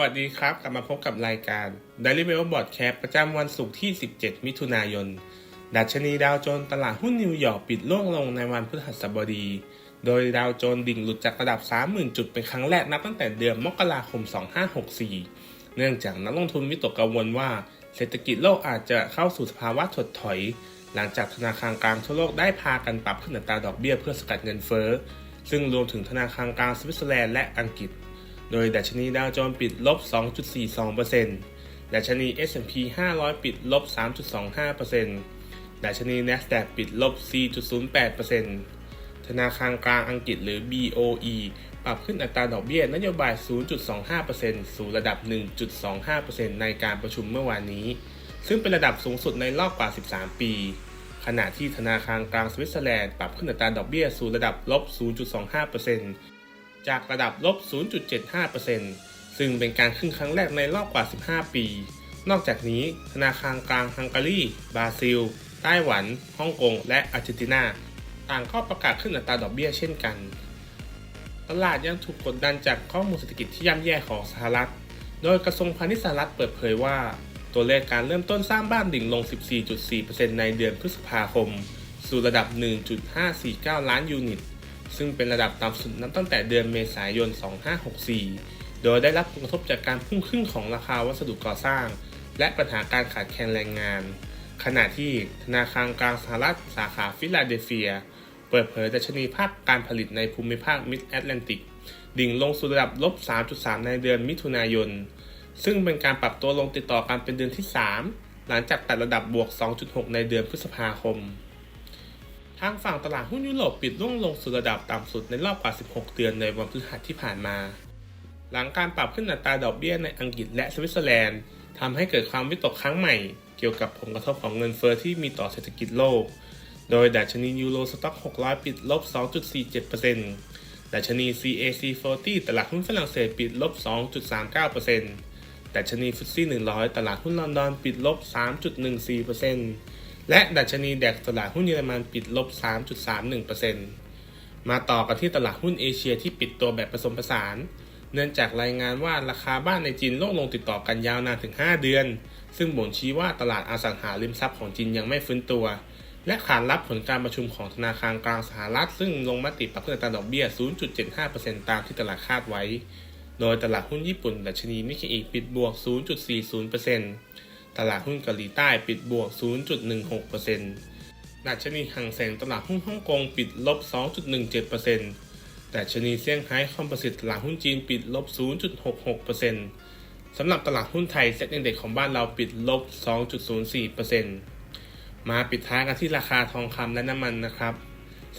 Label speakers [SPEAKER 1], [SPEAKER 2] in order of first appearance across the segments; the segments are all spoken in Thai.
[SPEAKER 1] วัสดีครับ กลับมาพบกับรายการ Daily Mail Broadcast ประจำวันศุกร์ที่ 17 มิถุนายน ดัชนีดาวโจนส์ตลาดหุ้นนิวยอร์กปิดล่วงลงในวันพฤหัสบดี โดยดาวโจนส์ดิ่งหลุดจากระดับ 30,000 จุดเป็นครั้งแรกนับตั้งแต่เดือนมกราคม 2564 เนื่องจากนักลงทุนวิตกกังวลว่า เศรษฐกิจโลกอาจจะเข้าสู่สภาวะถดถอย หลังจากธนาคารกลางทั่วโลกได้พากันปรับขึ้นอัตราดอกเบี้ยเพื่อสกัดเงินเฟ้อซึ่งรวมถึงธนาคารกลางสวิตเซอร์แลนด์และอังกฤษ โดยดัชนีดาวโจนส์ปิดลบ 2.42%ดัชนี S&P 500 ปิดลบ 3.25%ดัชนี NASDAQ ปิดลบ 4.08%ธนาคารกลางอังกฤษหรือ BOE ปรับขึ้นอัตราดอกเบี้ยนโยบาย 0.25%สู่ระดับ 1.25%ในการประชุมเมื่อวานนี้ ซึ่งเป็นระดับสูงสุดในรอบกว่า 13 ปี ขณะที่ธนาคารกลางสวิตเซอร์แลนด์ปรับขึ้นอัตราดอกเบี้ยสู่ระดับลบ 0.25% จากระดับลบ 0.75%ซึ่งเป็นการขึ้นครั้งแรกในรอบกว่า 15 ปี นอกจากนี้ธนาคารกลางฮังการี บราซิล ไต้หวัน ฮ่องกง และอาร์เจนตินา ต่างก็ประกาศขึ้นอัตราดอกเบี้ยเช่นกัน ตลาดยังถูกกดดันจากข้อมูลเศรษฐกิจที่ย่ำแย่ของสหรัฐ โดยกระทรวงพาณิชย์สหรัฐเปิดเผยว่า ตัวเลขการเริ่มต้นสร้างบ้านดิ่งลง 14.4%ในเดือนพฤษภาคม สู่ระดับ 1.549 ล้านยูนิต ซึ่งเป็นระดับต่ำสุดนับตั้งแต่เดือนเมษายน 2564 โดยได้รับผลกระทบจากการพุ่งขึ้นของราคาวัสดุก่อสร้าง และปัญหาการขาดแคลนแรงงาน ขณะที่ธนาคารกลางสหรัฐสาขาฟิลาเดลเฟีย เปิดเผยดัชนีภาคการผลิตในภูมิภาคมิดแอตแลนติก ดิ่งลงสู่ระดับลบ 3.3 ในเดือนมิถุนายน ซึ่งเป็นการปรับตัวลงติดต่อกันเป็นเดือนที่ 3 หลังจากตัดระดับบวก 2.6 ในเดือนพฤษภาคม ทางฝั่งตลาดหุ้นยุโรปปิดร่วงลงสู่ระดับต่ำสุดในรอบกว่า 16 เดือนในวันพฤหัสที่ผ่านมา หลังการปรับขึ้นอัตราดอกเบี้ยในอังกฤษและสวิตเซอร์แลนด์ทำให้เกิดความวิตกครั้งใหม่ เกี่ยวกับผลกระทบของเงินเฟอ้อที่มีต่อเศรษฐกิจโลก โดยดัชนียูโรสต็อก 600 ปิดลบ 2.47%ดัชนี CAC 40 ตลาดหุ้นฝรั่งเศสปิดลบ 2.39%ดัชนีฟุตซี่100 ตลาดหุ้นลอนดอนปิดลบ 3.14% และดัชนีแดกตลาดหุ้นเยอรมันปิดลบ 3.31%มาต่อกันที่ตลาดหุ้นเอเชียที่ปิดตัวแบบผสมผสาน เนื่องจากรายงานว่าราคาบ้านในจีนลดลงติดต่อกันยาวนานถึง 5 เดือน ซึ่งบ่งชี้ว่าตลาดอสังหาริมทรัพย์ของจีนยังไม่ฟื้นตัว และขานรับผลการประชุมของธนาคารกลางสหรัฐ ซึ่งลงมติปรับขึ้นอัตราดอกเบี้ย 0.75%ตามที่ตลาดคาดไว้ โดยตลาดหุ้นญี่ปุ่น ดัชนีนิเกอิปิดบวก 0.40% ตลาดหุ้นเกาหลีใต้ปิดบวก 0.16%ดัชนีหังเสงตลาดหุ้นฮ่องกงปิดลบ 2.17%ดัชนีเซี่ยงไฮ้คอมโพสิตตลาดหุ้นจีนปิดลบ 0.66%สำหรับตลาดหุ้นไทยเซ็ตอินเด็กของบ้านเราปิดลบ 2.04%มาปิดท้ายกันที่ราคาทองคำและน้ำมันนะครับ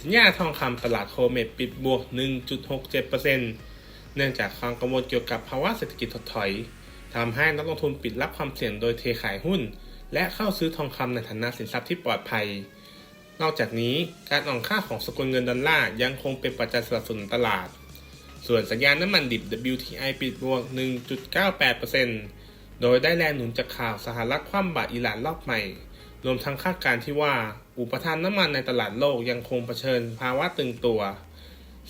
[SPEAKER 1] สัญญาทองคำตลาดโคเมดปิดบวก 1.67%เนื่องจากความกังวลเกี่ยวกับภาวะเศรษฐกิจถดถอย ทำให้นักลงทุนปิดรับความเสี่ยงโดยเทขายหุ้น และเข้าซื้อทองคำในฐานะสินทรัพย์ที่ปลอดภัย นอกจากนี้การอ่อนค่าของสกุลเงินดอลลาร์ยังคงเป็นปัจจัยสนับสนุนตลาด ส่วนสัญญาณน้ำมันดิบ WTI ปิดบวก 1.98%โดยได้แรงหนุนจากข่าวสหรัฐคว่ำบาตรอิหร่านรอบใหม่ รวมทั้งคาดการณ์ที่ว่า อุปทานน้ำมันในตลาดโลกยังคงเผชิญภาวะตึงตัว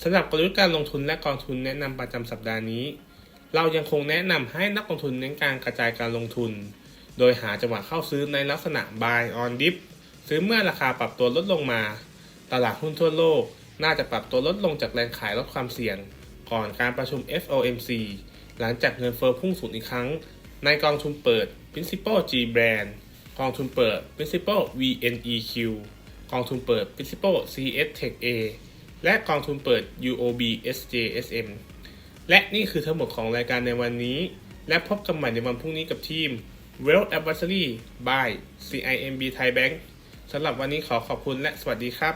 [SPEAKER 1] สำหรับกลยุทธ์การลงทุนและกองทุนแนะนำประจำสัปดาห์นี้ เรายังคงแนะนำให้นักลงทุนเน้นการกระจายการลงทุน โดยหาจังหวะเข้าซื้อในลักษณะ buy on dip ซื้อเมื่อราคาปรับตัวลดลงมา ตลาดหุ้นทั่วโลก น่าจะปรับตัวลดลงจากแรงขายลดความเสี่ยง ก่อนการประชุม FOMC หลังจากเงินเฟ้อพุ่งสูงอีกครั้ง ในกองทุนเปิด Principal G Brand กองทุนเปิด Principal VNEQ กองทุนเปิด Principal CS Tech A และกองทุนเปิด UOB SJSM และนี่คือทั้งหมดของรายการในวันนี้ และพบกันใหม่ในวันพรุ่งนี้กับทีม Wealth Advisory by CIMB Thai Bank สำหรับวันนี้ขอขอบคุณและสวัสดีครับ